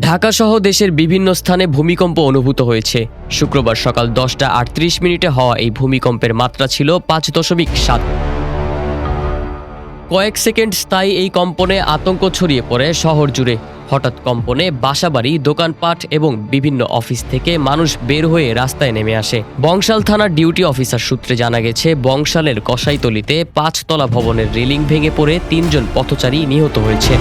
ঢাকাসহ দেশের বিভিন্ন স্থানে ভূমিকম্প অনুভূত হয়েছে। শুক্রবার সকাল দশটা আটত্রিশ মিনিটে হওয়া এই ভূমিকম্পের মাত্রা ছিল পাঁচ দশমিক সাত। কয়েক সেকেন্ড স্থায়ী এই কম্পনে আতঙ্ক ছড়িয়ে পড়ে শহর জুড়ে। হঠাৎ কম্পনে বাসাবাড়ি, দোকানপাট এবং বিভিন্ন অফিস থেকে মানুষ বের হয়ে রাস্তায় নেমে আসে। বংশাল থানার ডিউটি অফিসার সূত্রে জানা গেছে, বংশালের কসাইতলিতে পাঁচতলা ভবনের রেলিং ভেঙে পড়ে তিনজন পথচারী নিহত হয়েছে।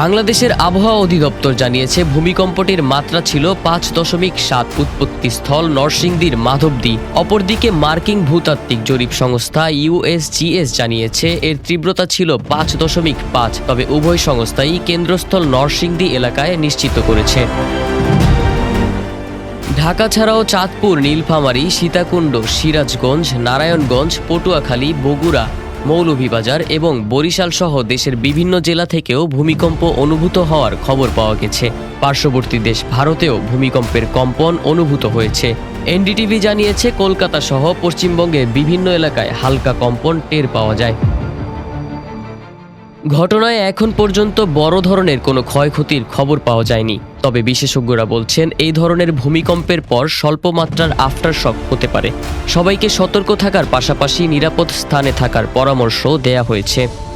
বাংলাদেশের আবহাওয়া অধিদপ্তর জানিয়েছে, ভূমিকম্পটির মাত্রা ছিল পাঁচ দশমিক সাত উৎপত্তি স্থল নরসিংদীর মাধবদী। অপরদিকে মার্কিং ভূতাত্ত্বিক জরিপ সংস্থা ইউএসজিএস জানিয়েছে, এর তীব্রতা ছিল পাঁচ দশমিক পাঁচ, তবে উভয় সংস্থাই কেন্দ্রস্থল নরসিংদী এলাকায় নিশ্চিত করেছে। ঢাকা ছাড়াও চাঁদপুর, নীলফামারী, সীতাকুণ্ড, সিরাজগঞ্জ, নারায়ণগঞ্জ, পটুয়াখালী, বগুড়া মৌলভীবাজার এবং বরিশাল সহ দেশের বিভিন্ন জেলা থেকেও ভূমিকম্প অনুভূত হওয়ার খবর পাওয়া গেছে। পার্শ্ববর্তী দেশ ভারতেও ভূমিকম্পের কম্পন অনুভূত হয়েছে। এনডিটিভি জানিয়েছে, কলকাতা সহ পশ্চিমবঙ্গের বিভিন্ন এলাকায় হালকা কম্পন টের পাওয়া যায়। ঘটনায় এখন পর্যন্ত বড় ধরনের কোনো ক্ষয়ক্ষতির খবর পাওয়া যায়নি। তবে বিশেষজ্ঞরা বলছেন, এই ধরনের ভূমিকম্পের পর স্বল্প মাত্রার আফটার শক হতে পারে। সবাইকে সতর্ক থাকার পাশাপাশি নিরাপদ স্থানে থাকার পরামর্শ দেয়া হয়েছে।